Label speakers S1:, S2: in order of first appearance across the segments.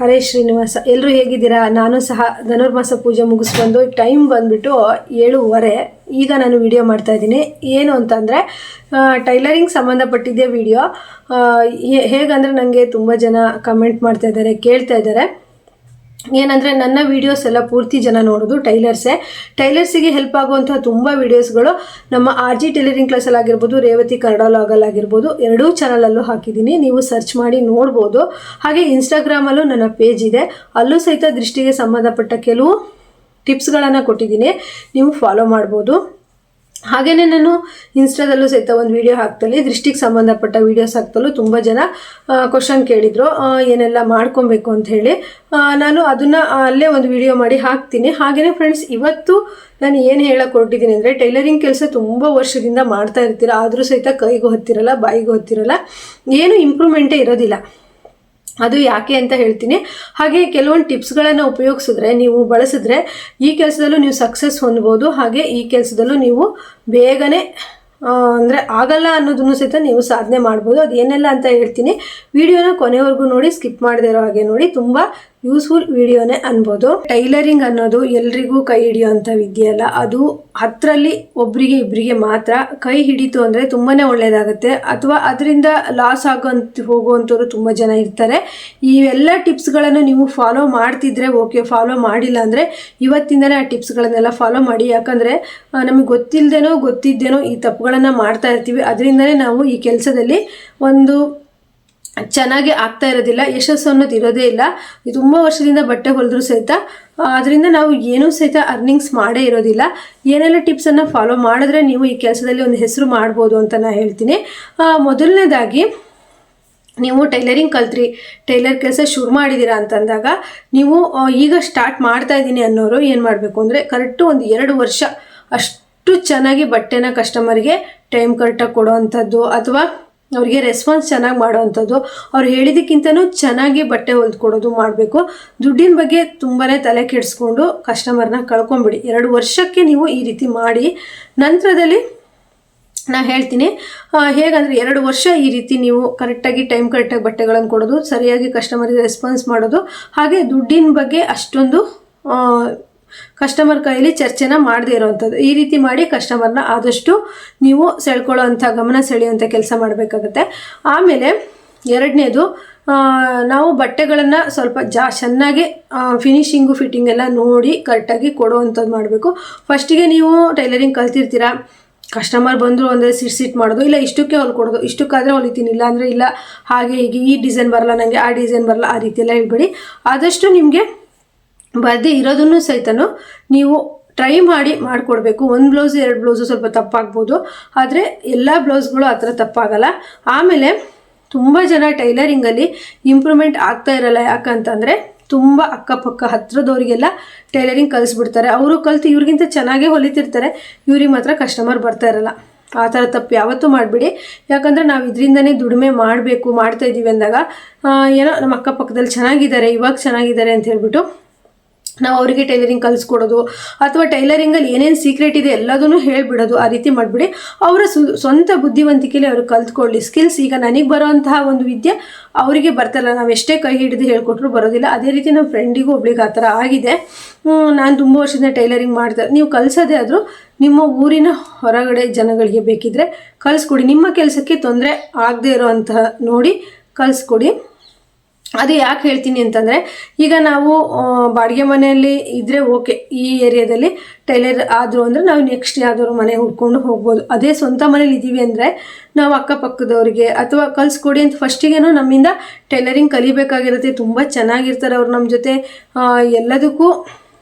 S1: ಹರೇ ಶ್ರೀನಿವಾಸ ಎಲ್ಲರೂ ಹೇಗಿದ್ದೀರಾ? ನಾನು ಸಹ ಧನುರ್ಮಾಸ ಪೂಜೆ ಮುಗಿಸ್ಕೊಂಡು ಟೈಮ್ ಬಂದುಬಿಟ್ಟು ಏಳುವರೆ. ಈಗ ನಾನು ವಿಡಿಯೋ ಮಾಡ್ತಾ ಇದ್ದೀನಿ. ಏನು ಅಂತಂದರೆ ಟೈಲರಿಂಗ್ ಸಂಬಂಧಪಟ್ಟಿದ್ದೇ ವಿಡಿಯೋ ಹೇಗಂದರೆ ನನಗೆ ತುಂಬ ಜನ ಕಮೆಂಟ್ ಮಾಡ್ತಾ ಇದ್ದಾರೆ, ಕೇಳ್ತಾ ಇದ್ದಾರೆ. ಏನಂದರೆ ನನ್ನ ವೀಡಿಯೋಸ್ ಎಲ್ಲ ಪೂರ್ತಿ ಜನ ನೋಡೋದು ಟೈಲರ್ಸೇ ಟೈಲರ್ಸಿಗೆ ಹೆಲ್ಪ್ ಆಗುವಂತಹ ತುಂಬ ವೀಡಿಯೋಸ್ಗಳು ನಮ್ಮ ಆರ್ ಜಿ ಟೈಲರಿಂಗ್ ಕ್ಲಾಸಲ್ಲಿ ಆಗಿರ್ಬೋದು, ರೇವತಿ ಕನ್ನಡ ಲಾಗಲ್ಲಿ ಆಗಿರ್ಬೋದು, ಎರಡೂ ಚಾನಲಲ್ಲೂ ಹಾಕಿದ್ದೀನಿ. ನೀವು ಸರ್ಚ್ ಮಾಡಿ ನೋಡ್ಬೋದು. ಹಾಗೆ ಇನ್ಸ್ಟಾಗ್ರಾಮಲ್ಲೂ ನನ್ನ ಪೇಜ್ ಇದೆ. ಅಲ್ಲೂ ಸಹಿತ ದೃಷ್ಟಿಗೆ ಸಂಬಂಧಪಟ್ಟ ಕೆಲವು ಟಿಪ್ಸ್ಗಳನ್ನು ಕೊಟ್ಟಿದ್ದೀನಿ. ನೀವು ಫಾಲೋ ಮಾಡ್ಬೋದು. ಹಾಗೆಯೇ ನಾನು ಇನ್ಸ್ಟಾದಲ್ಲೂ ಸಹಿತ ಒಂದು ವಿಡಿಯೋ ಹಾಕ್ತಲ್ಲಿ ದೃಷ್ಟಿಗೆ ಸಂಬಂಧಪಟ್ಟ ವೀಡಿಯೋಸ್ ಹಾಕ್ತಲೂ ತುಂಬ ಜನ ಕ್ವಶನ್ ಕೇಳಿದರು. ಏನೆಲ್ಲ ಮಾಡ್ಕೊಬೇಕು ಅಂತ ಹೇಳಿ. ನಾನು ಅದನ್ನು ಅಲ್ಲೇ ಒಂದು ವಿಡಿಯೋ ಮಾಡಿ ಹಾಕ್ತೀನಿ. ಹಾಗೆಯೇ ಫ್ರೆಂಡ್ಸ್ ಇವತ್ತು ನಾನು ಏನು ಹೇಳಕ್ಕೆ ಹೊರಟಿದ್ದೀನಿ ಅಂದರೆ ಟೈಲರಿಂಗ್ ಕೆಲಸ ತುಂಬ ವರ್ಷದಿಂದ ಮಾಡ್ತಾ ಇರ್ತೀರ, ಆದರೂ ಸಹಿತ ಕೈಗೂ ಹತ್ತಿರಲ್ಲ, ಬಾಯಿಗೂ ಹತ್ತಿರಲ್ಲ. ಏನು ಇಂಪ್ರೂವ್ಮೆಂಟೇ ಇರೋದಿಲ್ಲ. ಅದು ಯಾಕೆ ಅಂತ ಹೇಳ್ತೀನಿ. ಹಾಗೆ ಕೆಲವೊಂದು ಟಿಪ್ಸ್ಗಳನ್ನು ಉಪಯೋಗಿಸಿದ್ರೆ, ನೀವು ಬಳಸಿದ್ರೆ ಈ ಕೆಲಸದಲ್ಲೂ ನೀವು ಸಕ್ಸಸ್ ಹೊಂದ್ಬೋದು. ಹಾಗೆ ಈ ಕೆಲಸದಲ್ಲೂ ನೀವು ಬೇಗನೆ ಅಂದರೆ ಆಗಲ್ಲ ಅನ್ನೋದನ್ನು ಸಹಿತ ನೀವು ಸಾಧನೆ ಮಾಡ್ಬೋದು. ಅದು ಏನೆಲ್ಲ ಅಂತ ಹೇಳ್ತೀನಿ. ವಿಡಿಯೋನ ಕೊನೆವರೆಗೂ ನೋಡಿ ಸ್ಕಿಪ್ ಮಾಡದೇ ಇರೋ ಹಾಗೆ ನೋಡಿ. ತುಂಬ ಯೂಸ್ಫುಲ್ ವಿಡಿಯೋನೇ ಅನ್ಬೋದು. ಟೈಲರಿಂಗ್ ಅನ್ನೋದು ಎಲ್ರಿಗೂ ಕೈ ಹಿಡಿಯೋಂತ ವಿದ್ಯೆ ಅಲ್ಲ. ಅದು ಹತ್ತರಲ್ಲಿ ಒಬ್ಬರಿಗೆ ಇಬ್ಬರಿಗೆ ಮಾತ್ರ ಕೈ ಹಿಡಿತು ಅಂದರೆ ತುಂಬಾ ಒಳ್ಳೆಯದಾಗುತ್ತೆ ಅಥವಾ ಅದರಿಂದ ಲಾಸ್ ಆಗೋಂತ ಹೋಗುವಂಥವ್ರು ತುಂಬ ಜನ ಇರ್ತಾರೆ. ಇವೆಲ್ಲ ಟಿಪ್ಸ್ಗಳನ್ನು ನೀವು ಫಾಲೋ ಮಾಡ್ತಿದ್ರೆ ಓಕೆ ಫಾಲೋ ಮಾಡಿಲ್ಲ ಅಂದರೆ ಇವತ್ತಿಂದನೇ ಆ ಟಿಪ್ಸ್ಗಳನ್ನೆಲ್ಲ ಫಾಲೋ ಮಾಡಿ. ಯಾಕಂದರೆ ನಮಗೆ ಗೊತ್ತಿಲ್ಲದೇನೋ ಗೊತ್ತಿದ್ದೇನೋ ಈ ತಪ್ಪುಗಳನ್ನು ಮಾಡ್ತಾ ಇರ್ತೀವಿ. ಅದರಿಂದನೇ ನಾವು ಈ ಕೆಲಸದಲ್ಲಿ ಒಂದು ಚೆನ್ನಾಗಿ ಆಗ್ತಾ ಇರೋದಿಲ್ಲ, ಯಶಸ್ಸು ಅನ್ನೋದು ಇರೋದೇ ಇಲ್ಲ. ತುಂಬ ವರ್ಷದಿಂದ ಬಟ್ಟೆ ಹೊಲಿದ್ರು ಸಹಿತ ಅದರಿಂದ ನಾವು ಏನೂ ಸಹಿತ ಅರ್ನಿಂಗ್ಸ್ ಮಾಡೇ ಇರೋದಿಲ್ಲ. ಏನೆಲ್ಲ ಟಿಪ್ಸನ್ನು ಫಾಲೋ ಮಾಡಿದ್ರೆ ನೀವು ಈ ಕೆಲಸದಲ್ಲಿ ಒಂದು ಹೆಸರು ಮಾಡ್ಬೋದು ಅಂತ ನಾನು ಹೇಳ್ತೀನಿ. ಮೊದಲನೇದಾಗಿ, ನೀವು ಟೈಲರಿಂಗ್ ಕಲ್ತ್ರಿ, ಟೈಲರ್ ಕೆಲಸ ಶುರು ಮಾಡಿದ್ದೀರಾ ಅಂತಂದಾಗ, ನೀವು ಈಗ ಸ್ಟಾರ್ಟ್ ಮಾಡ್ತಾ ಇದ್ದೀನಿ ಅನ್ನೋರು ಏನು ಮಾಡಬೇಕು ಅಂದರೆ ಕರೆಕ್ಟು ಒಂದು ಎರಡು ವರ್ಷ ಅಷ್ಟು ಚೆನ್ನಾಗಿ ಬಟ್ಟೆನ ಕಸ್ಟಮರ್ಗೆ ಟೈಮ್ ಕರೆಕ್ಟಾಗಿ ಕೊಡೋವಂಥದ್ದು ಅಥವಾ ಅವ್ರಿಗೆ ರೆಸ್ಪಾನ್ಸ್ ಚೆನ್ನಾಗಿ ಮಾಡೋವಂಥದ್ದು. ಅವ್ರು ಹೇಳಿದ್ದಕ್ಕಿಂತನೂ ಚೆನ್ನಾಗಿ ಬಟ್ಟೆ ಹೊಲ್ದ್ಕೊಡೋದು ಮಾಡಬೇಕು. ದುಡ್ಡಿನ ಬಗ್ಗೆ ತುಂಬಾ ತಲೆ ಕೆಡಿಸ್ಕೊಂಡು ಕಸ್ಟಮರ್ನ ಕಳ್ಕೊಂಬಿಡಿ. ಎರಡು ವರ್ಷಕ್ಕೆ ನೀವು ಈ ರೀತಿ ಮಾಡಿ, ನಂತರದಲ್ಲಿ ನಾ ಹೇಳ್ತೀನಿ ಹೇಗಂದರೆ ಎರಡು ವರ್ಷ ಈ ರೀತಿ ನೀವು ಕರೆಕ್ಟಾಗಿ ಟೈಮ್ ಕರೆಕ್ಟಾಗಿ ಬಟ್ಟೆಗಳನ್ನು ಕೊಡೋದು, ಸರಿಯಾಗಿ ಕಸ್ಟಮರಿಗೆ ರೆಸ್ಪಾನ್ಸ್ ಮಾಡೋದು, ಹಾಗೆ ದುಡ್ಡಿನ ಬಗ್ಗೆ ಅಷ್ಟೊಂದು ಕಸ್ಟಮರ್ ಕೈಯಲ್ಲಿ ಚರ್ಚೆನ ಮಾಡದೇ ಇರೋವಂಥದ್ದು. ಈ ರೀತಿ ಮಾಡಿ ಕಸ್ಟಮರ್ನ ಆದಷ್ಟು ನೀವು ಸೆಳ್ಕೊಳ್ಳೋ ಅಂಥ ಗಮನ ಸೆಳೆಯುವಂಥ ಕೆಲಸ ಮಾಡಬೇಕಾಗುತ್ತೆ. ಆಮೇಲೆ ಎರಡನೇದು ನಾವು ಬಟ್ಟೆಗಳನ್ನು ಸ್ವಲ್ಪ ಜಾ, ಚೆನ್ನಾಗಿ ಫಿನಿಶಿಂಗು ಫಿಟ್ಟಿಂಗ್ ಎಲ್ಲ ನೋಡಿ ಕರೆಕ್ಟಾಗಿ ಕೊಡುವಂಥದ್ದು ಮಾಡಬೇಕು. ಫಸ್ಟಿಗೆ ನೀವು ಟೈಲರಿಂಗ್ ಕಲ್ತಿರ್ತೀರ? ಕಸ್ಟಮರ್ ಬಂದರು ಅಂದರೆ ಸಿಟ್ ಸಿಟ್ ಮಾಡೋದು. ಇಲ್ಲ, ಇಷ್ಟಕ್ಕೆ ಹೊಲ್ಕೊಡೋದು ಇಷ್ಟಕ್ಕಾದರೆ ಹೊಲಿತೀನಿ ಇಲ್ಲ ಅಂದರೆ ಇಲ್ಲ, ಹಾಗೆ ಹೀಗೆ, ಈ ಡಿಸೈನ್ ಬರಲ್ಲ ನನಗೆ ಆ ಡಿಸೈನ್ ಬರಲ್ಲ, ಆ ರೀತಿಯೆಲ್ಲ ಹೇಳ್ಬೇಡಿ. ಆದಷ್ಟು ನಿಮಗೆ ಬರದೇ ಇರೋದನ್ನು ಸಹಿತನು ನೀವು ಟ್ರೈ ಮಾಡಿ ಮಾಡಿಕೊಡ್ಬೇಕು. ಒಂದು ಬ್ಲೌಸ್ ಎರಡು ಬ್ಲೌಸು ಸ್ವಲ್ಪ ತಪ್ಪಾಗ್ಬೋದು. ಆದರೆ ಎಲ್ಲ ಬ್ಲೌಸ್ಗಳು ಆ ಥರ ತಪ್ಪಾಗಲ್ಲ. ಆಮೇಲೆ ತುಂಬ ಜನ ಟೈಲರಿಂಗಲ್ಲಿ ಇಂಪ್ರೂವ್ಮೆಂಟ್ ಆಗ್ತಾ ಇರಲ್ಲ. ಯಾಕಂತಂದರೆ ತುಂಬ ಅಕ್ಕಪಕ್ಕ ಹತ್ರದವರಿಗೆಲ್ಲ ಟೈಲರಿಂಗ್ ಕಲಿಸ್ಬಿಡ್ತಾರೆ. ಅವರು ಕಲಿತು ಇವ್ರಿಗಿಂತ ಚೆನ್ನಾಗೇ ಹೊಲಿತಿರ್ತಾರೆ. ಇವ್ರಿಗೆ ಮಾತ್ರ ಕಸ್ಟಮರ್ ಬರ್ತಾ ಇರಲ್ಲ. ಆ ಥರ ತಪ್ಪು ಯಾವತ್ತೂ ಮಾಡಿಬಿಡಿ. ಯಾಕಂದರೆ ನಾವು ಇದರಿಂದನೇ ದುಡಿಮೆ ಮಾಡಬೇಕು, ಮಾಡ್ತಾ ಇದ್ದೀವಿ ಅಂದಾಗ ಏನೋ ನಮ್ಮ ಅಕ್ಕಪಕ್ಕದಲ್ಲಿ ಚೆನ್ನಾಗಿದ್ದಾರೆ, ಇವಾಗ ಚೆನ್ನಾಗಿದ್ದಾರೆ ಅಂತ ಹೇಳ್ಬಿಟ್ಟು ನಾವು ಅವರಿಗೆ ಟೈಲರಿಂಗ್ ಕಲಿಸ್ಕೊಡೋದು ಅಥವಾ ಟೈಲರಿಂಗಲ್ಲಿ ಏನೇನು ಸೀಕ್ರೆಟ್ ಇದೆ ಎಲ್ಲದನ್ನು ಹೇಳಿಬಿಡೋದು ಆ ರೀತಿ ಮಾಡಿಬಿಡಿ. ಅವರ ಸ್ವಂತ ಬುದ್ಧಿವಂತಿಕೆಯಲ್ಲಿ ಅವರು ಕಲ್ತ್ಕೊಳ್ಳಿ. ಸ್ಕಿಲ್ಸ್ ಈಗ ನನಗೆ ಬರೋಂತಹ ಒಂದು ವಿದ್ಯೆ ಅವರಿಗೆ ಬರ್ತಲ್ಲ. ನಾವು ಎಷ್ಟೇ ಕೈ ಹಿಡಿದು ಹೇಳ್ಕೊಟ್ರು ಬರೋದಿಲ್ಲ. ಅದೇ ರೀತಿ ನಮ್ಮ ಫ್ರೆಂಡಿಗೂ ಒಬ್ಳಿಗೆ ಆ ಥರ ಆಗಿದೆ. ನಾನು ತುಂಬ ವರ್ಷದಿಂದ ಟೈಲರಿಂಗ್ ಮಾಡ್ತಾರೆ ನೀವು ಕಲಿಸೋದೇ ಆದರೂ ನಿಮ್ಮ ಊರಿನ ಹೊರಗಡೆ ಜನಗಳಿಗೆ ಬೇಕಿದ್ರೆ ಕಲಿಸ್ಕೊಡಿ. ನಿಮ್ಮ ಕೆಲಸಕ್ಕೆ ತೊಂದರೆ ಆಗದೇ ಇರೋವಂತಹ ನೋಡಿ ಕಲಿಸ್ಕೊಡಿ. ಅದು ಯಾಕೆ ಹೇಳ್ತೀನಿ ಅಂತಂದರೆ, ಈಗ ನಾವು ಬಾಡಿಗೆ ಮನೆಯಲ್ಲಿ ಇದ್ದರೆ ಓಕೆ, ಈ ಏರಿಯಾದಲ್ಲಿ ಟೈಲರ್ ಆದರು ಅಂದರೆ ನಾವು ನೆಕ್ಸ್ಟ್ ಯಾವ್ದಾದ್ರು ಮನೆ ಹುಡ್ಕೊಂಡು ಹೋಗ್ಬೋದು. ಅದೇ ಸ್ವಂತ ಮನೇಲಿ ಇದ್ದೀವಿ ಅಂದರೆ ನಾವು ಅಕ್ಕಪಕ್ಕದವ್ರಿಗೆ ಅಥವಾ ಕಲಿಸ್ಕೊಡಿ ಅಂತ ಫಸ್ಟಿಗೇನೋ ನಮ್ಮಿಂದ ಟೈಲರಿಂಗ್ ಕಲಿಬೇಕಾಗಿರುತ್ತೆ. ತುಂಬ ಚೆನ್ನಾಗಿರ್ತಾರೆ ಅವ್ರು ನಮ್ಮ ಜೊತೆ. ಎಲ್ಲದಕ್ಕೂ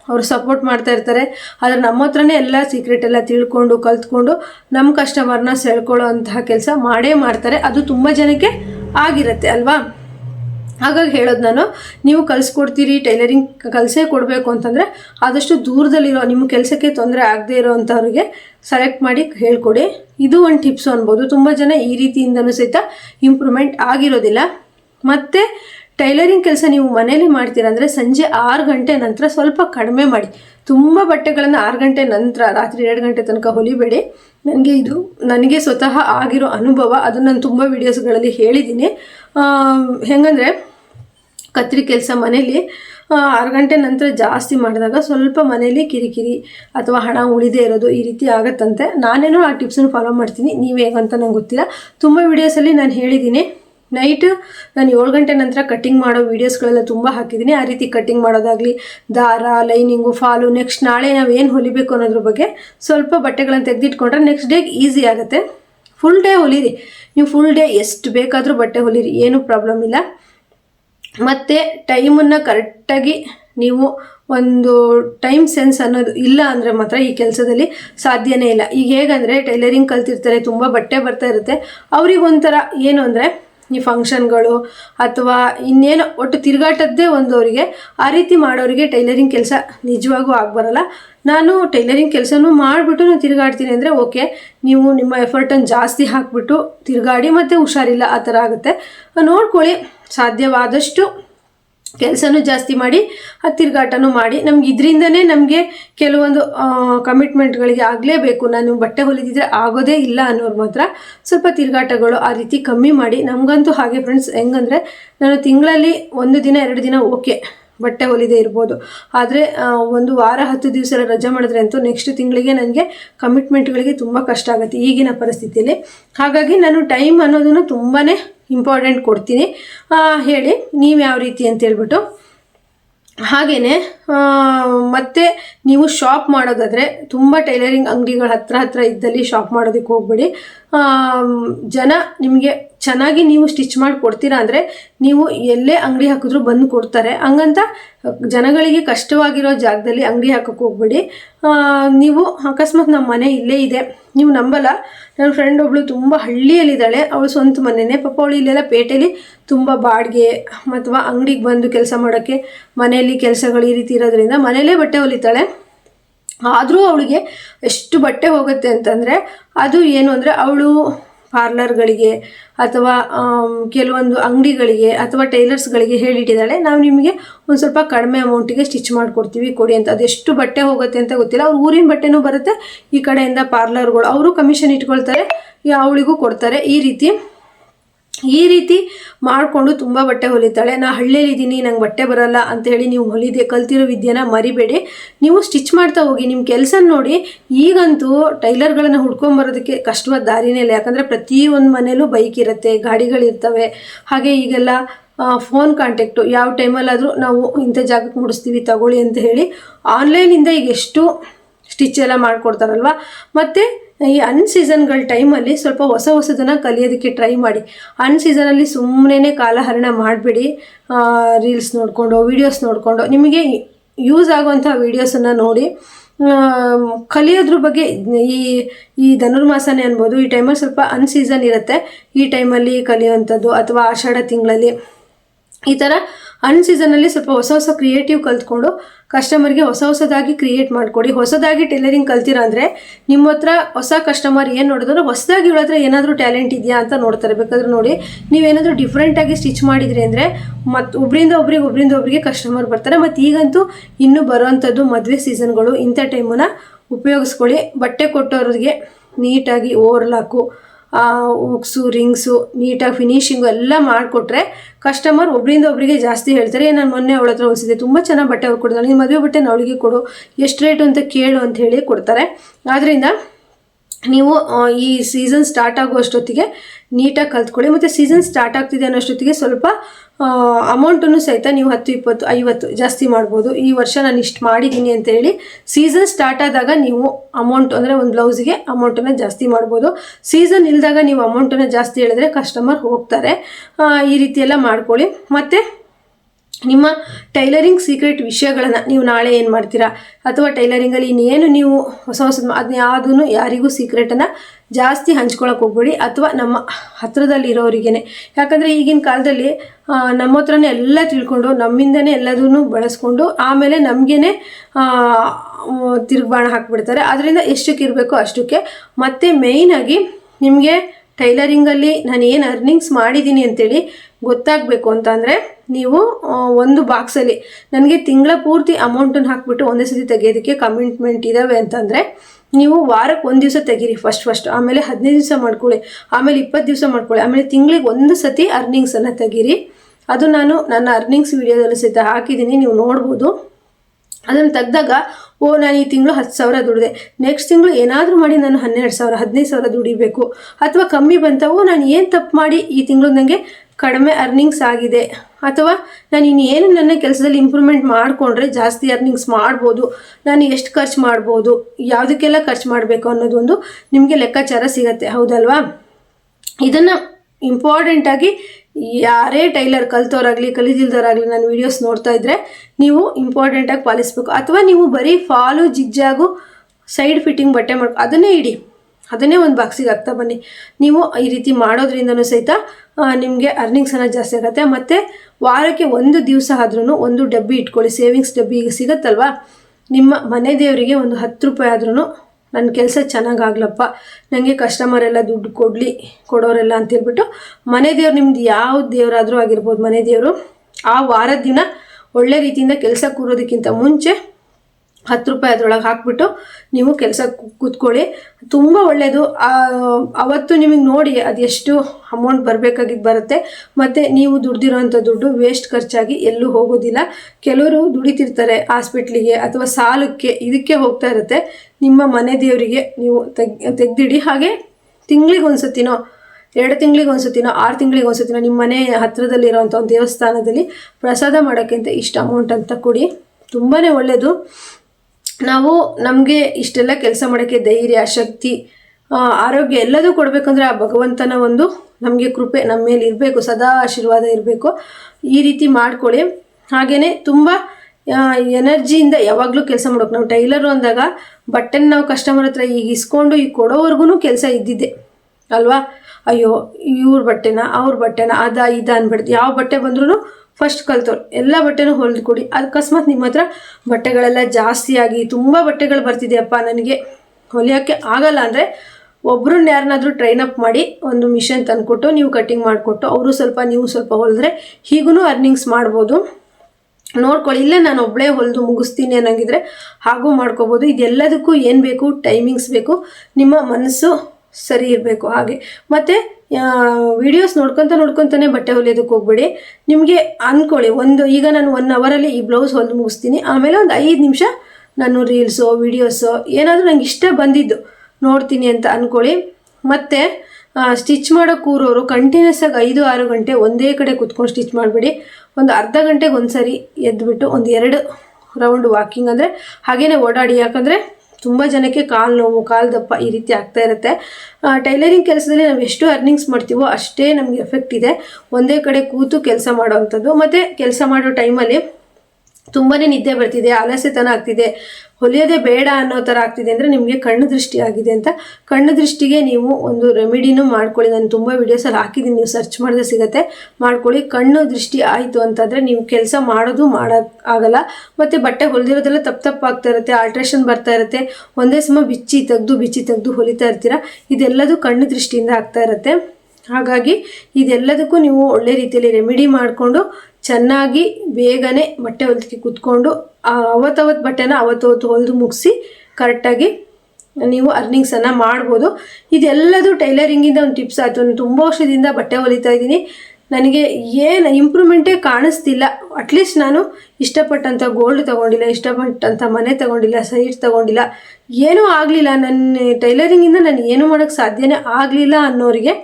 S1: ಅವರು ಸಪೋರ್ಟ್ ಮಾಡ್ತಾ ಇರ್ತಾರೆ. ಆದರೆ ನಮ್ಮ ಹತ್ರನೇ ಎಲ್ಲ ಸೀಕ್ರೆಟ್ ಎಲ್ಲ ತಿಳ್ಕೊಂಡು, ಕಲ್ತ್ಕೊಂಡು ನಮ್ಮ ಕಸ್ಟಮರ್ನ ಸೆಳ್ಕೊಳ್ಳೋ ಅಂತಹ ಕೆಲಸ ಮಾಡೇ ಮಾಡ್ತಾರೆ. ಅದು ತುಂಬ ಜನಕ್ಕೆ ಆಗಿರುತ್ತೆ, ಅಲ್ವಾ? ಹಾಗಾಗಿ ಹೇಳೋದು ನಾನು, ನೀವು ಕಲಿಸ್ಕೊಡ್ತೀರಿ ಟೈಲರಿಂಗ್ ಕಲಿಸೇ ಕೊಡಬೇಕು ಅಂತಂದರೆ ಆದಷ್ಟು ದೂರದಲ್ಲಿರೋ, ನಿಮ್ಮ ಕೆಲಸಕ್ಕೆ ತೊಂದರೆ ಆಗದೇ ಇರೋವಂಥವ್ರಿಗೆ ಸೆಲೆಕ್ಟ್ ಮಾಡಿ ಹೇಳ್ಕೊಡಿ. ಇದು ಒಂದು ಟಿಪ್ಸು ಅನ್ಬೋದು. ತುಂಬ ಜನ ಈ ರೀತಿಯಿಂದನೂ ಸಹಿತ ಇಂಪ್ರೂವ್ಮೆಂಟ್ ಆಗಿರೋದಿಲ್ಲ. ಮತ್ತು ಟೈಲರಿಂಗ್ ಕೆಲಸ ನೀವು ಮನೇಲಿ ಮಾಡ್ತೀರಂದರೆ ಸಂಜೆ ಆರು ಗಂಟೆ ನಂತರ ಸ್ವಲ್ಪ ಕಡಿಮೆ ಮಾಡಿ. ತುಂಬ ಬಟ್ಟೆಗಳನ್ನು ಆರು ಗಂಟೆ ನಂತರ, ರಾತ್ರಿ ಎರಡು ಗಂಟೆ ತನಕ ಹೊಲಿಬೇಡಿ. ನನಗೆ ಇದು ನನಗೆ ಸ್ವತಃ ಆಗಿರೋ ಅನುಭವ. ಅದು ನಾನು ತುಂಬ ವೀಡಿಯೋಸ್ಗಳಲ್ಲಿ ಹೇಳಿದ್ದೀನಿ. ಹೆಂಗಂದರೆ ಕತ್ರಿ ಕೆಲಸ ಮನೇಲಿ ಆರು ಗಂಟೆ ನಂತರ ಜಾಸ್ತಿ ಮಾಡಿದಾಗ ಸ್ವಲ್ಪ ಮನೇಲಿ ಕಿರಿಕಿರಿ ಅಥವಾ ಹಣ ಉಳಿದೇ ಇರೋದು ಈ ರೀತಿ ಆಗತ್ತಂತೆ. ನಾನೇನೋ ಆ ಟಿಪ್ಸನ್ನು ಫಾಲೋ ಮಾಡ್ತೀನಿ. ನೀವು ಹೇಗಂತ ನಂಗೆ ಗೊತ್ತಿಲ್ಲ. ತುಂಬ ವೀಡಿಯೋಸಲ್ಲಿ ನಾನು ಹೇಳಿದ್ದೀನಿ. ನೈಟ್ ನಾನು ಏಳು ಗಂಟೆ ನಂತರ ಕಟ್ಟಿಂಗ್ ಮಾಡೋ ವೀಡಿಯೋಸ್ಗಳೆಲ್ಲ ತುಂಬ ಹಾಕಿದ್ದೀನಿ ಆ ರೀತಿ ಕಟ್ಟಿಂಗ್ ಮಾಡೋದಾಗಲಿ, ದಾರ ಲೈನಿಂಗು ಫಾಲು ನೆಕ್ಸ್ಟ್ ನಾಳೆ ನಾವು ಏನು ಹೊಲಿಬೇಕು ಅನ್ನೋದ್ರ ಬಗ್ಗೆ ಸ್ವಲ್ಪ ಬಟ್ಟೆಗಳನ್ನು ತೆಗೆದಿಟ್ಕೊಂಡ್ರೆ ನೆಕ್ಸ್ಟ್ ಡೇಗೆ ಈಸಿ ಆಗುತ್ತೆ. ಫುಲ್ ಡೇ ಹೊಲಿರಿ. ನೀವು ಫುಲ್ ಡೇ ಎಷ್ಟು ಬೇಕಾದರೂ ಬಟ್ಟೆ ಹೊಲಿರಿ, ಏನೂ ಪ್ರಾಬ್ಲಮ್ ಇಲ್ಲ. ಮತ್ತು ಟೈಮನ್ನು ಕರೆಕ್ಟಾಗಿ ನೀವು ಒಂದು ಟೈಮ್ ಸೆನ್ಸ್ ಅನ್ನೋದು ಇಲ್ಲ ಅಂದರೆ ಮಾತ್ರ ಈ ಕೆಲಸದಲ್ಲಿ ಸಾಧ್ಯನೇ ಇಲ್ಲ. ಈಗ ಹೇಗಂದರೆ ಟೈಲರಿಂಗ್ ಕಲ್ತಿರ್ತಾರೆ, ತುಂಬ ಬಟ್ಟೆ ಬರ್ತಾ ಇರುತ್ತೆ. ಅವ್ರಿಗೊಂಥರ ಏನು ಅಂದರೆ ಈ ಫಂಕ್ಷನ್ಗಳು ಅಥವಾ ಇನ್ನೇನೋ ಒಟ್ಟು ತಿರುಗಾಟದ್ದೇ ಒಂದು ಅವರಿಗೆ ಆ ರೀತಿ ಮಾಡೋರಿಗೆ ಟೈಲರಿಂಗ್ ಕೆಲಸ ನಿಜವಾಗೂ ಆಗಬರಲ್ಲ. ನಾನು ಟೈಲರಿಂಗ್ ಕೆಲಸನೂ ಮಾಡಿಬಿಟ್ಟು ನಾನು ತಿರುಗಾಡ್ತೀನಿ ಅಂದರೆ ಓಕೆ ನೀವು ನಿಮ್ಮ ಎಫರ್ಟನ್ನು ಜಾಸ್ತಿ ಹಾಕಿಬಿಟ್ಟು ತಿರುಗಾಡಿ ಮತ್ತು ಹುಷಾರಿಲ್ಲ ಆ ಥರ ಆಗುತ್ತೆ. ನೋಡ್ಕೊಳ್ಳಿ, ಸಾಧ್ಯವಾದಷ್ಟು ಕೆಲಸನೂ ಜಾಸ್ತಿ ಮಾಡಿ, ಆ ಮಾಡಿ. ನಮ್ಗೆ ಇದರಿಂದನೇ ನಮಗೆ ಕೆಲವೊಂದು ಕಮಿಟ್ಮೆಂಟ್ಗಳಿಗೆ ಆಗಲೇಬೇಕು. ನಾನು ಬಟ್ಟೆ ಹೊಲಿದಿದ್ರೆ ಆಗೋದೇ ಇಲ್ಲ ಅನ್ನೋರು ಮಾತ್ರ ಸ್ವಲ್ಪ ತಿರುಗಾಟಗಳು ಆ ರೀತಿ ಕಮ್ಮಿ ಮಾಡಿ. ನಮಗಂತೂ ಹಾಗೆ ಫ್ರೆಂಡ್ಸ್ ಹೆಂಗಂದರೆ ನಾನು ತಿಂಗಳಲ್ಲಿ ಒಂದು ದಿನ, ಎರಡು ದಿನ ಓಕೆ, ಬಟ್ಟೆ ಹೊಲಿದೆ ಇರ್ಬೋದು. ಆದರೆ ಒಂದು ವಾರ, ಹತ್ತು ದಿವಸ ರಜೆ ಮಾಡಿದ್ರೆ ಅಂತೂ ನೆಕ್ಸ್ಟ್ ತಿಂಗಳಿಗೆ ನನಗೆ ಕಮಿಟ್ಮೆಂಟ್ಗಳಿಗೆ ತುಂಬ ಕಷ್ಟ ಆಗುತ್ತೆ ಈಗಿನ ಪರಿಸ್ಥಿತಿಯಲ್ಲಿ. ಹಾಗಾಗಿ ನಾನು ಟೈಮ್ ಅನ್ನೋದನ್ನು ತುಂಬಾ ಇಂಪಾರ್ಟೆಂಟ್ ಕೊಡ್ತೀನಿ. ಹೇಳಿ, ನೀವು ಯಾವ ರೀತಿ ಅಂತ ಹೇಳ್ಬಿಟ್ಟು. ಹಾಗೆಯೇ ಮತ್ತೆ ನೀವು ಶಾಪ್ ಮಾಡೋದಾದರೆ ತುಂಬ ಟೈಲರಿಂಗ್ ಅಂಗಡಿಗಳ ಹತ್ರ ಹತ್ರ ಇದ್ದಲ್ಲಿ ಶಾಪ್ ಮಾಡೋದಕ್ಕೆ ಹೋಗ್ಬೇಡಿ. ಜನ ನಿಮಗೆ ಚೆನ್ನಾಗಿ ನೀವು ಸ್ಟಿಚ್ ಮಾಡಿ ಕೊಡ್ತೀರಾ ಅಂದರೆ ನೀವು ಎಲ್ಲೇ ಅಂಗಡಿ ಹಾಕಿದ್ರು ಬಂದು ಕೊಡ್ತಾರೆ. ಹಂಗಂತ ಜನಗಳಿಗೆ ಕಷ್ಟವಾಗಿರೋ ಜಾಗದಲ್ಲಿ ಅಂಗಡಿ ಹಾಕೋಕ್ಕೆ ಹೋಗ್ಬೇಡಿ. ನೀವು ಅಕಸ್ಮಾತ್ ನಮ್ಮ ಮನೆ ಇಲ್ಲೇ ಇದೆ. ನೀವು ನಂಬಲ್ಲ. ನನ್ನ ಫ್ರೆಂಡ್ ಒಬ್ಳು ತುಂಬ ಹಳ್ಳಿಯಲ್ಲಿದ್ದಾಳೆ. ಅವಳು ಸ್ವಂತ ಮನೆಯೇ ಪಾಪ ಅವಳು ಇಲ್ಲೆಲ್ಲ ಪೇಟೆಯಲ್ಲಿ ತುಂಬ ಬಾಡಿಗೆ ಅಥವಾ ಅಂಗಡಿಗೆ ಬಂದು ಕೆಲಸ ಮಾಡೋಕ್ಕೆ ಮನೆಯಲ್ಲಿ ಕೆಲಸಗಳು ಈ ರೀತಿ ಇರೋದ್ರಿಂದ ಮನೆಯಲ್ಲೇ ಬಟ್ಟೆ ಹೊಲಿತಾಳೆ. ಆದರೂ ಅವಳಿಗೆ ಎಷ್ಟು ಬಟ್ಟೆ ಹೋಗುತ್ತೆ ಅಂತಂದರೆ ಅದು ಏನು ಅಂದರೆ ಅವಳು ಪಾರ್ಲರ್ಗಳಿಗೆ ಅಥವಾ ಕೆಲವೊಂದು ಅಂಗಡಿಗಳಿಗೆ ಅಥವಾ ಟೈಲರ್ಸ್ಗಳಿಗೆ ಹೇಳಿಟ್ಟಿದ್ದಾಳೆ, ನಾವು ನಿಮಗೆ ಒಂದು ಸ್ವಲ್ಪ ಕಡಿಮೆ ಅಮೌಂಟಿಗೆ ಸ್ಟಿಚ್ ಮಾಡಿಕೊಡ್ತೀವಿ, ಕೊಡಿ ಅಂತ. ಅದೆಷ್ಟು ಬಟ್ಟೆ ಹೋಗುತ್ತೆ ಅಂತ ಗೊತ್ತಿಲ್ಲ. ಅವ್ರ ಊರಿನ ಬಟ್ಟೆನೂ ಬರುತ್ತೆ, ಈ ಕಡೆಯಿಂದ ಪಾರ್ಲರ್ಗಳು ಅವರು ಕಮಿಷನ್ ಇಟ್ಕೊಳ್ತಾರೆ ಅವಳಿಗೂ ಕೊಡ್ತಾರೆ. ಈ ರೀತಿ ಈ ರೀತಿ ಮಾಡಿಕೊಂಡು ತುಂಬ ಬಟ್ಟೆ ಹೊಲಿತಾಳೆ. ನಾ ಹಳ್ಳಿಯಲ್ಲಿದ್ದೀನಿ ನಂಗೆ ಬಟ್ಟೆ ಬರಲ್ಲ ಅಂತ ಹೇಳಿ ನೀವು ಹೊಲಿದೆ, ಕಲ್ತಿರೋ ವಿದ್ಯೆನ ಮರಿಬೇಡಿ. ನೀವು ಸ್ಟಿಚ್ ಮಾಡ್ತಾ ಹೋಗಿ ನಿಮ್ಮ ಕೆಲಸ ನೋಡಿ ಈಗಂತೂ ಟೈಲರ್ಗಳನ್ನು ಹುಡ್ಕೊಂಬರೋದಕ್ಕೆ ಕಷ್ಟವಾದ ದಾರಿನೇ ಇಲ್ಲ. ಯಾಕಂದರೆ ಪ್ರತಿಯೊಂದು ಮನೇಲೂ ಬೈಕ್ ಇರುತ್ತೆ ಗಾಡಿಗಳಿರ್ತವೆ ಹಾಗೆ ಈಗೆಲ್ಲ ಫೋನ್ ಕಾಂಟ್ಯಾಕ್ಟು ಯಾವ ಟೈಮಲ್ಲಾದರೂ ನಾವು ಇಂಥ ಜಾಗಕ್ಕೆ ಮುಡಿಸ್ತೀವಿ, ತಗೊಳ್ಳಿ ಅಂತ ಹೇಳಿ ಆನ್ಲೈನಿಂದ ಈಗ ಎಷ್ಟು ಸ್ಟಿಚ್ ಎಲ್ಲ ಮಾಡಿಕೊಡ್ತಾರಲ್ವ? ಮತ್ತು ಈ ಅನ್ ಸೀಸನ್ಗಳ ಟೈಮಲ್ಲಿ ಸ್ವಲ್ಪ ಹೊಸ ಹೊಸದನ್ನು ಕಲಿಯೋದಕ್ಕೆ ಟ್ರೈ ಮಾಡಿ. ಅನ್ ಸೀಸನಲ್ಲಿ ಸುಮ್ಮನೆ ಕಾಲಹರಣ ಮಾಡಬೇಡಿ. ರೀಲ್ಸ್ ನೋಡಿಕೊಂಡು ವೀಡಿಯೋಸ್ ನೋಡಿಕೊಂಡು. ನಿಮಗೆ ಯೂಸ್ ಆಗುವಂಥ ವೀಡಿಯೋಸನ್ನು ನೋಡಿ. ಕಲಿಯೋದ್ರ ಬಗ್ಗೆ ಈ ಈ ಧನುರ್ಮಾಸನೇ ಅನ್ಬೋದು, ಈ ಟೈಮಲ್ಲಿ ಸ್ವಲ್ಪ ಅನ್ ಸೀಸನ್ ಇರುತ್ತೆ. ಈ ಟೈಮಲ್ಲಿ ಕಲಿಯುವಂಥದ್ದು ಅಥವಾ ಆಷಾಢ ತಿಂಗಳಲ್ಲಿ ಈ ಥರ ಅನ್ ಸೀಸನಲ್ಲಿ ಸ್ವಲ್ಪ ಹೊಸ ಹೊಸ ಕ್ರಿಯೇಟಿವ್ ಕಲ್ತ್ಕೊಂಡು ಕಸ್ಟಮರ್ಗೆ ಹೊಸ ಹೊಸದಾಗಿ ಕ್ರಿಯೇಟ್ ಮಾಡಿಕೊಡಿ. ಹೊಸದಾಗಿ ಟೈಲರಿಂಗ್ ಕಲ್ತೀರ ಅಂದರೆ ನಿಮ್ಮ ಹತ್ರ ಹೊಸ ಕಸ್ಟಮರ್ ಏನು ನೋಡಿದ್ರು ಹೊಸದಾಗಿ ಇವಳ ಹತ್ರ ಏನಾದರೂ ಟ್ಯಾಲೆಂಟ್ ಇದೆಯಾ ಅಂತ ನೋಡ್ತಾರೆ. ಬೇಕಾದ್ರೆ ನೋಡಿ, ನೀವೇನಾದರೂ ಡಿಫ್ರೆಂಟಾಗಿ ಸ್ಟಿಚ್ ಮಾಡಿದ್ರಿ ಅಂದರೆ ಮತ್ತು ಒಬ್ಬರಿಂದ ಒಬ್ರಿಗೆ ಒಬ್ಬರಿಂದ ಒಬ್ಬರಿಗೆ ಕಸ್ಟಮರ್ ಬರ್ತಾರೆ. ಮತ್ತು ಈಗಂತೂ ಇನ್ನೂ ಬರೋವಂಥದ್ದು ಮದುವೆ ಸೀಸನ್ಗಳು ಇಂಥ ಟೈಮನ್ನ ಉಪಯೋಗಿಸ್ಕೊಳ್ಳಿ. ಬಟ್ಟೆ ಕೊಟ್ಟೋರಿಗೆ ನೀಟಾಗಿ ಓವರ್ಲಾಕು ಉಕ್ಸು, ರಿಂಗ್ಸು ನೀಟಾಗಿ ಫಿನಿಷಿಂಗು ಎಲ್ಲ ಮಾಡಿಕೊಟ್ರೆ ಕಸ್ಟಮರ್ ಒಬ್ಬರಿಂದ ಒಬ್ಬರಿಗೆ ಜಾಸ್ತಿ ಹೇಳ್ತಾರೆ. ನಾನು ಮೊನ್ನೆ ಅವಳ ಹತ್ರ ಹೊಲಿಸಿದೆ ತುಂಬ ಚೆನ್ನಾಗಿ ಬಟ್ಟೆ ಅವ್ರು ಕೊಡ್ತಾಳೆ ನೀನು ಮದುವೆ ಬಟ್ಟೆ ಅವಳಿಗೆ ಕೊಡು. ಎಷ್ಟು ರೇಟು ಅಂತ ಕೇಳು ಅಂತ ಹೇಳಿ ಕೊಡ್ತಾರೆ. ಆದ್ದರಿಂದ ನೀವು ಈ ಸೀಸನ್ ಸ್ಟಾರ್ಟ್ ಆಗುವಷ್ಟೊತ್ತಿಗೆ ನೀಟಾಗಿ ಕಲ್ತ್ಕೊಳ್ಳಿ. ಮತ್ತು ಸೀಸನ್ ಸ್ಟಾರ್ಟ್ ಆಗ್ತಿದೆ ಅನ್ನೋಷ್ಟೊತ್ತಿಗೆ ಸ್ವಲ್ಪ ಅಮೌಂಟನ್ನು ಸಹಿತ ನೀವು ಹತ್ತು, ಇಪ್ಪತ್ತು, ಐವತ್ತು ಜಾಸ್ತಿ ಮಾಡ್ಬೋದು. ಈ ವರ್ಷ ನಾನು ಇಷ್ಟು ಮಾಡಿದ್ದೀನಿ ಅಂತ ಹೇಳಿ ಸೀಸನ್ ಸ್ಟಾರ್ಟ್ ಆದಾಗ ನೀವು ಅಮೌಂಟ್ ಅಂದರೆ ಒಂದು ಬ್ಲೌಸಿಗೆ ಅಮೌಂಟನ್ನು ಜಾಸ್ತಿ ಮಾಡ್ಬೋದು. ಸೀಸನ್ ಇಲ್ದಾಗ ನೀವು ಅಮೌಂಟನ್ನು ಜಾಸ್ತಿ ಹೇಳಿದ್ರೆ ಕಸ್ಟಮರ್ ಹೋಗ್ತಾರೆ. ಈ ರೀತಿಯೆಲ್ಲ ಮಾಡ್ಕೊಳ್ಳಿ. ಮತ್ತು ನಿಮ್ಮ ಟೈಲರಿಂಗ್ ಸೀಕ್ರೆಟ್ ವಿಷಯಗಳನ್ನು ನೀವು ನಾಳೆ ಏನು ಮಾಡ್ತೀರಾ? ಅಥವಾ ಟೈಲರಿಂಗಲ್ಲಿ ಇನ್ನೇನು ನೀವು ಹೊಸ ಹೊಸದು ಅದನ್ನ ಯಾವುದೂ ಯಾರಿಗೂ ಸೀಕ್ರೆಟನ್ನು ಜಾಸ್ತಿ ಹಂಚ್ಕೊಳಕ್ಕೆ ಹೋಗ್ಬೇಡಿ. ಅಥವಾ ನಮ್ಮ ಹತ್ರದಲ್ಲಿ ಇರೋರಿಗೇನೆ. ಯಾಕಂದರೆ ಈಗಿನ ಕಾಲದಲ್ಲಿ ನಮ್ಮ ಹತ್ರನೇ ಎಲ್ಲ ತಿಳ್ಕೊಂಡು, ನಮ್ಮಿಂದನೇ ಎಲ್ಲದನ್ನು ಬಳಸ್ಕೊಂಡು, ಆಮೇಲೆ ನಮಗೇನೆ ತಿರುಗ್ಬಾಣ ಹಾಕ್ಬಿಡ್ತಾರೆ. ಅದರಿಂದ ಎಷ್ಟಕ್ಕೆ ಇರಬೇಕು ಅಷ್ಟಕ್ಕೆ. ಮತ್ತು ಮೇಯ್ನಾಗಿ ನಿಮಗೆ ಟೈಲರಿಂಗಲ್ಲಿ ನಾನು ಏನು ಅರ್ನಿಂಗ್ಸ್ ಮಾಡಿದ್ದೀನಿ ಅಂತೇಳಿ ಗೊತ್ತಾಗಬೇಕು ಅಂತಂದರೆ ನೀವು ಒಂದು ಬಾಕ್ಸಲ್ಲಿ ನನಗೆ ತಿಂಗಳ ಪೂರ್ತಿ ಅಮೌಂಟನ್ನು ಹಾಕ್ಬಿಟ್ಟು ಒಂದೇ ಸತಿ ತೆಗೆಯೋದಕ್ಕೆ ಕಮಿಟ್ಮೆಂಟ್ ಇದ್ದಾವೆ ಅಂತಂದರೆ ನೀವು ವಾರಕ್ಕೆ ಒಂದು ದಿವಸ ತೆಗೀರಿ ಫಸ್ಟ್ ಫಸ್ಟ್ ಆಮೇಲೆ ಹದಿನೈದು ದಿವಸ ಮಾಡ್ಕೊಳ್ಳಿ, ಆಮೇಲೆ ಇಪ್ಪತ್ತು ದಿವಸ ಮಾಡ್ಕೊಳ್ಳಿ, ಆಮೇಲೆ ತಿಂಗಳಿಗೆ ಒಂದು ಸತಿ ಅರ್ನಿಂಗ್ಸನ್ನು ತೆಗೀರಿ. ಅದು ನಾನು ನನ್ನ ಅರ್ನಿಂಗ್ಸ್ ವಿಡಿಯೋದಲ್ಲಿ ಸಹಿತ ಹಾಕಿದ್ದೀನಿ ನೀವು ನೋಡ್ಬೋದು. ಅದನ್ನು ತೆಗ್ದಾಗ, ಓ, ನಾನು ಈ ತಿಂಗಳು ಹತ್ತು ಸಾವಿರ ದುಡಿದೆ. ನೆಕ್ಸ್ಟ್ ತಿಂಗಳು ಏನಾದರೂ ಮಾಡಿ ನಾನು ಹನ್ನೆರಡು ಸಾವಿರ, ಹದಿನೈದು ಸಾವಿರ ದುಡಿಬೇಕು. ಅಥವಾ ಕಮ್ಮಿ ಬಂತವೋ ನಾನು ಏನು ತಪ್ಪು ಮಾಡಿ ಈ ತಿಂಗಳು ನನಗೆ ಕಡಿಮೆ ಅರ್ನಿಂಗ್ಸ್ ಆಗಿದೆ. ಅಥವಾ ನಾನು ಇನ್ನೇನು ನನ್ನ ಕೆಲಸದಲ್ಲಿ ಇಂಪ್ರೂವ್ಮೆಂಟ್ ಮಾಡಿಕೊಂಡ್ರೆ ಜಾಸ್ತಿ ಅರ್ನಿಂಗ್ಸ್ ಮಾಡ್ಬೋದು. ನಾನು ಎಷ್ಟು ಖರ್ಚು ಮಾಡ್ಬೋದು, ಯಾವುದಕ್ಕೆಲ್ಲ ಖರ್ಚು ಮಾಡಬೇಕು ಅನ್ನೋದೊಂದು ನಿಮಗೆ ಲೆಕ್ಕಾಚಾರ ಸಿಗತ್ತೆ. ಹೌದಲ್ವಾ? ಇದನ್ನು ಇಂಪಾರ್ಟೆಂಟಾಗಿ ಯಾರೇ ಟೈಲರ್ ಕಲ್ತೋರಾಗಲಿ ಕಲಿದಿಲ್ದವರಾಗಲಿ ನಾನು ವೀಡಿಯೋಸ್ ನೋಡ್ತಾ ಇದ್ದರೆ ನೀವು ಇಂಪಾರ್ಟೆಂಟಾಗಿ ಪಾಲಿಸ್ಬೇಕು. ಅಥವಾ ನೀವು ಬರೀ ಫಾಲು ಜಿಜ್ಜಾಗು ಸೈಡ್ ಫಿಟ್ಟಿಂಗ್ ಬಟ್ಟೆ ಮಾಡ್ಕೊ ಅದನ್ನೇ ಇಡಿ. ಅದನ್ನೇ ಒಂದು ಬಾಕ್ಸಿಗೆ ಹಾಕ್ತಾ ಬನ್ನಿ. ನೀವು ಈ ರೀತಿ ಮಾಡೋದ್ರಿಂದನೂ ಸಹಿತ ನಿಮಗೆ ಅರ್ನಿಂಗ್ಸ್ ಅನ್ನೋ ಜಾಸ್ತಿ ಆಗುತ್ತೆ. ಮತ್ತು ವಾರಕ್ಕೆ ಒಂದು ದಿವಸ ಆದ್ರೂ ಒಂದು ಡಬ್ಬಿ ಇಟ್ಕೊಳ್ಳಿ. ಸೇವಿಂಗ್ಸ್ ಡಬ್ಬಿ ಈಗ ಸಿಗುತ್ತಲ್ವಾ? ನಿಮ್ಮ ಮನೆ ದೇವರಿಗೆ ಒಂದು ಹತ್ತು ರೂಪಾಯಿ ಆದ್ರೂ ನನ್ನ ಕೆಲಸ ಚೆನ್ನಾಗಾಗ್ಲಪ್ಪ. ನನಗೆ ಕಸ್ಟಮರ್ ಎಲ್ಲ ದುಡ್ಡು ಕೊಡಲಿ, ಕೊಡೋರೆಲ್ಲ ಅಂತೇಳ್ಬಿಟ್ಟು ಮನೆ ದೇವ್ರು ನಿಮ್ದು ಯಾವ ದೇವರಾದರೂ ಆಗಿರ್ಬೋದು ಮನೆ ದೇವರು, ಆ ವಾರದ ದಿನ ಒಳ್ಳೆ ರೀತಿಯಿಂದ ಕೆಲಸ ಕೂರೋದಕ್ಕಿಂತ ಮುಂಚೆ ಹತ್ತು ರೂಪಾಯಿ ಅದರೊಳಗೆ ಹಾಕ್ಬಿಟ್ಟು ನೀವು ಕೆಲಸ ಕೂತ್ಕೊಳ್ಳಿ. ತುಂಬ ಒಳ್ಳೆಯದು ಅವತ್ತು ನಿಮಗೆ ನೋಡಿ ಅದು ಎಷ್ಟು ಅಮೌಂಟ್ ಬರಬೇಕಾಗಿದ್ದು ಬರುತ್ತೆ. ಮತ್ತು ನೀವು ದುಡ್ದಿರೋಂಥ ದುಡ್ಡು ವೇಸ್ಟ್ ಖರ್ಚಾಗಿ ಎಲ್ಲೂ ಹೋಗೋದಿಲ್ಲ. ಕೆಲವರು ದುಡಿತಿರ್ತಾರೆ ಹಾಸ್ಪಿಟ್ಲಿಗೆ ಅಥವಾ ಸಾಲಕ್ಕೆ, ಇದಕ್ಕೆ ಹೋಗ್ತಾ ಇರುತ್ತೆ. ನಿಮ್ಮ ಮನೆ ದೇವರಿಗೆ ನೀವು ತೆಗ್, ತೆಗ್ದಿಡಿ. ಹಾಗೆ ತಿಂಗಳಿಗೆ ಒಂದು ಎರಡು ತಿಂಗಳಿಗೆ ಒಂದು ಸತಿನೋ ಆರು ತಿಂಗಳಿಗೆ ಒಂದು ಸತಿನೋ ನಿಮ್ಮ ಮನೆ ಹತ್ತಿರದಲ್ಲಿರೋಂಥ ಒಂದು ದೇವಸ್ಥಾನದಲ್ಲಿ ಪ್ರಸಾದ ಮಾಡೋಕ್ಕಿಂತ ಇಷ್ಟು ಅಮೌಂಟ್ ಅಂತ ಕೊಡಿ. ತುಂಬಾ ಒಳ್ಳೆಯದು ನಾವು ನಮಗೆ ಇಷ್ಟೆಲ್ಲ ಕೆಲಸ ಮಾಡೋಕ್ಕೆ ಧೈರ್ಯ, ಶಕ್ತಿ ಆರೋಗ್ಯ ಎಲ್ಲದೂ ಕೊಡಬೇಕಂದ್ರೆ ಆ ಭಗವಂತನ ಒಂದು ನಮಗೆ ಕೃಪೆ ನಮ್ಮ ಮೇಲೆ ಇರಬೇಕು, ಸದಾ ಆಶೀರ್ವಾದ ಇರಬೇಕು. ಈ ರೀತಿ ಮಾಡ್ಕೊಳ್ಳಿ. ಹಾಗೆಯೇ ತುಂಬ ಎನರ್ಜಿಯಿಂದ ಯಾವಾಗಲೂ ಕೆಲಸ ಮಾಡೋಕೆ ನಾವು ಟೈಲರು ಅಂದಾಗ ಬಟ್ಟೆನ ನಾವು ಕಸ್ಟಮರ್ ಹತ್ರ ಈಗ ಇಸ್ಕೊಂಡು ಈಗ ಕೊಡೋವರೆಗೂ ಕೆಲಸ ಇದ್ದಿದ್ದೆ. ಅಲ್ವಾ? ಅಯ್ಯೋ, ಇವ್ರ ಬಟ್ಟೆನ, ಅವ್ರ ಬಟ್ಟೆನ, ಅದ, ಇದ ಅನ್ಬಿಡ್ದು ಯಾವ ಬಟ್ಟೆ ಬಂದ್ರೂ ಫಸ್ಟ್ ಕಲ್ತವ್ರು ಎಲ್ಲ ಬಟ್ಟೆನೂ ಹೊಲ್ದು ಕೊಡಿ. ಅಕಸ್ಮಾತ್ ನಿಮ್ಮ ಹತ್ರ ಬಟ್ಟೆಗಳೆಲ್ಲ ಜಾಸ್ತಿಯಾಗಿ ತುಂಬ ಬಟ್ಟೆಗಳು ಬರ್ತಿದೆಯಪ್ಪ ನನಗೆ. ಹೊಲಿಯೋಕ್ಕೆ ಆಗಲ್ಲ ಅಂದರೆ ಒಬ್ರನ್ನ ಯಾರನ್ನಾದರೂ ಟ್ರೈನ್ ಅಪ್ ಮಾಡಿ ಒಂದು ಮಿಷನ್ ತಂದುಕೊಟ್ಟು ನೀವು ಕಟ್ಟಿಂಗ್ ಮಾಡಿಕೊಟ್ಟು ಅವರು ಸ್ವಲ್ಪ ನೀವು ಸ್ವಲ್ಪ ಹೊಲಿದ್ರೆ ಹೀಗೂ ಅರ್ನಿಂಗ್ಸ್ ಮಾಡ್ಬೋದು. ನೋಡ್ಕೊಳ್ಳಿ ಇಲ್ಲೇ ನಾನು ಒಬ್ಬಳೇ ಹೊಲಿದು ಮುಗಿಸ್ತೀನಿ ಅನ್ನೋಂಗಿದ್ರೆ ಹಾಗೂ ಮಾಡ್ಕೋಬೋದು. ಇದೆಲ್ಲದಕ್ಕೂ ಏನು ಬೇಕು? ಟೈಮಿಂಗ್ಸ್ ಬೇಕು. ನಿಮ್ಮ ಮನಸ್ಸು ಸರಿ ಇರಬೇಕು ಹಾಗೆ. ಮತ್ತು ವಿಡಿಯೋಸ್ ನೋಡ್ಕೊತ ನೋಡ್ಕೊತಾನೆ ಬಟ್ಟೆ ಹೊಲಿಯೋದಕ್ಕೆ ಹೋಗ್ಬೇಡಿ. ನಿಮಗೆ ಅಂದ್ಕೊಳ್ಳಿ ಒಂದು, ಈಗ ನಾನು ಒನ್ ಅವರಲ್ಲಿ ಈ ಬ್ಲೌಸ್ ಹೊಲಿದು ಮುಗಿಸ್ತೀನಿ. ಆಮೇಲೆ ಒಂದು ಐದು ನಿಮಿಷ ನಾನು ರೀಲ್ಸು ವಿಡಿಯೋಸು ಏನಾದರೂ ನಂಗೆ ಇಷ್ಟ ಬಂದಿದ್ದು ನೋಡ್ತೀನಿ ಅಂತ ಅಂದ್ಕೊಳ್ಳಿ ಮತ್ತು ಸ್ಟಿಚ್ ಮಾಡೋ ಕೂರೋರು ಕಂಟಿನ್ಯೂಸ್ ಆಗಿ ಐದು, ಆರು ಗಂಟೆ ಒಂದೇ ಕಡೆ ಕುತ್ಕೊಂಡು ಸ್ಟಿಚ್ ಮಾಡಬೇಡಿ. ಒಂದು ಅರ್ಧ ಗಂಟೆಗೆ ಒಂದು ಸರಿ ಎದ್ದುಬಿಟ್ಟು ಒಂದು ಎರಡು ರೌಂಡ್ ವಾಕಿಂಗ್ ಅಂದರೆ ಹಾಗೇ ಓಡಾಡಿ. ಯಾಕಂದರೆ ತುಂಬ ಜನಕ್ಕೆ ಕಾಲು ನೋವು, ಕಾಲು ದಪ್ಪ ಈ ರೀತಿ ಆಗ್ತಾ ಇರುತ್ತೆ. ಟೈಲರಿಂಗ್ ಕೆಲಸದಲ್ಲಿ ನಾವು ಎಷ್ಟು ಅರ್ನಿಂಗ್ಸ್ ಮಾಡ್ತೀವೋ ಅಷ್ಟೇ ನಮಗೆ ಎಫೆಕ್ಟ್ ಇದೆ. ಒಂದೇ ಕಡೆ ಕೂತು ಕೆಲಸ ಮಾಡೋವಂಥದ್ದು ಮತ್ತು ಕೆಲಸ ಮಾಡೋ ಟೈಮಲ್ಲಿ ತುಂಬಾ ನಿದ್ದೆ ಬರ್ತಿದೆ ಆಲಸ್ಯತನ ಆಗ್ತಿದೆ. ಹೊಲಿಯೋದೇ ಬೇಡ ಅನ್ನೋ ಥರ ಆಗ್ತಿದೆ ಅಂದರೆ ನಿಮಗೆ ಕಣ್ಣು ದೃಷ್ಟಿ ಆಗಿದೆ ಅಂತ. ಕಣ್ಣು ದೃಷ್ಟಿಗೆ ನೀವು ಒಂದು ರೆಮಿಡಿನೂ ಮಾಡ್ಕೊಳ್ಳಿ. ನಾನು ತುಂಬ ವೀಡಿಯೋಸಲ್ಲಿ ಹಾಕಿದ್ದೀನಿ, ನೀವು ಸರ್ಚ್ ಮಾಡಿದ್ರೆ ಸಿಗುತ್ತೆ. ಮಾಡ್ಕೊಳ್ಳಿ. ಕಣ್ಣು ದೃಷ್ಟಿ ಆಯಿತು ಅಂತಂದರೆ ನೀವು ಕೆಲಸ ಮಾಡೋದು ಮಾಡೋಕ್ಕೆ ಆಗಲ್ಲ. ಮತ್ತು ಬಟ್ಟೆ ಹೊಲಿದಿರೋದೆಲ್ಲ ತಪ್ಪು ತಪ್ಪು ಆಗ್ತಾ ಇರುತ್ತೆ ಆಲ್ಟ್ರೇಷನ್ ಬರ್ತಾ ಇರುತ್ತೆ. ಒಂದೇ ಸಮ ಬಿಚ್ಚಿ ತೆಗೆದು ಬಿಚ್ಚಿ ತೆಗೆದು ಹೊಲಿತಾ ಇರ್ತೀರ? ಇದೆಲ್ಲದೂ ಕಣ್ಣು ದೃಷ್ಟಿಯಿಂದ ಆಗ್ತಾ ಇರುತ್ತೆ. ಹಾಗಾಗಿ ಇದೆಲ್ಲದಕ್ಕೂ ನೀವು ಒಳ್ಳೆ ರೀತಿಯಲ್ಲಿ ರೆಮಿಡಿ ಮಾಡಿಕೊಂಡು ಚೆನ್ನಾಗಿ ಬೇಗನೆ ಬಟ್ಟೆ ಹೊಲಿದಕ್ಕೆ ಕೂತ್ಕೊಂಡು ಅವತ್ತವತ್ತು ಬಟ್ಟೆನ ಅವತ್ತವತ್ತು ಹೊಲಿದು ಮುಗಿಸಿ ಕರೆಕ್ಟಾಗಿ ನೀವು ಅರ್ನಿಂಗ್ಸನ್ನು ಮಾಡ್ಬೋದು. ಇದೆಲ್ಲದೂ ಟೈಲರಿಂಗಿಂದ ಒಂದು ಟಿಪ್ಸ್ ಆಯಿತು. ನಾನು ತುಂಬ ವರ್ಷದಿಂದ ಬಟ್ಟೆ ಹೊಲಿತಾ ಇದ್ದೀನಿ. ನನಗೆ ಏನು ಇಂಪ್ರೂವ್ಮೆಂಟೇ ಕಾಣಿಸ್ತಿಲ್ಲ. ಅಟ್ಲೀಸ್ಟ್ ನಾನು ಇಷ್ಟಪಟ್ಟಂಥ ಗೋಲ್ಡ್ ತೊಗೊಂಡಿಲ್ಲ ಇಷ್ಟಪಟ್ಟಂಥ ಮನೆ ತೊಗೊಂಡಿಲ್ಲ ಸೈಟ್ ತೊಗೊಂಡಿಲ್ಲ. ಏನೂ ಆಗಲಿಲ್ಲ. ನನ್ನ ಟೈಲರಿಂಗಿಂದ ನಾನು ಏನು ಮಾಡೋಕ್ಕೆ ಸಾಧ್ಯನೇ ಆಗಲಿಲ್ಲ ಅನ್ನೋರಿಗೆ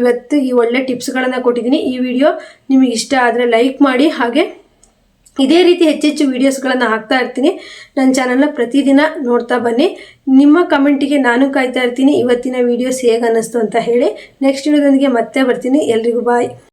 S1: ಇವತ್ತು ಈ ಒಳ್ಳೆ ಟಿಪ್ಸ್ಗಳನ್ನು ಕೊಟ್ಟಿದ್ದೀನಿ. ಈ ವಿಡಿಯೋ ನಿಮಗೆ ಇಷ್ಟ ಆದರೆ ಲೈಕ್ ಮಾಡಿ ಹಾಗೆ ಇದೇ ರೀತಿ ಹೆಚ್ಚೆಚ್ಚು ವೀಡಿಯೋಸ್ಗಳನ್ನು ಹಾಕ್ತಾ ಇರ್ತೀನಿ. ನನ್ನ ಚಾನಲ್ನ ಪ್ರತಿದಿನ ನೋಡ್ತಾ ಬನ್ನಿ. ನಿಮ್ಮ ಕಮೆಂಟಿಗೆ ನಾನು ಕಾಯ್ತಾ ಇರ್ತೀನಿ. ಇವತ್ತಿನ ವೀಡಿಯೋಸ್ ಹೇಗೆ ಅನ್ನಿಸ್ತು ಅಂತ ಹೇಳಿ. ನೆಕ್ಸ್ಟ್ ವಿಡಿಯೋದೊಂದಿಗೆ ಮತ್ತೆ ಬರ್ತೀನಿ. ಎಲ್ರಿಗೂ ಬಾಯ್.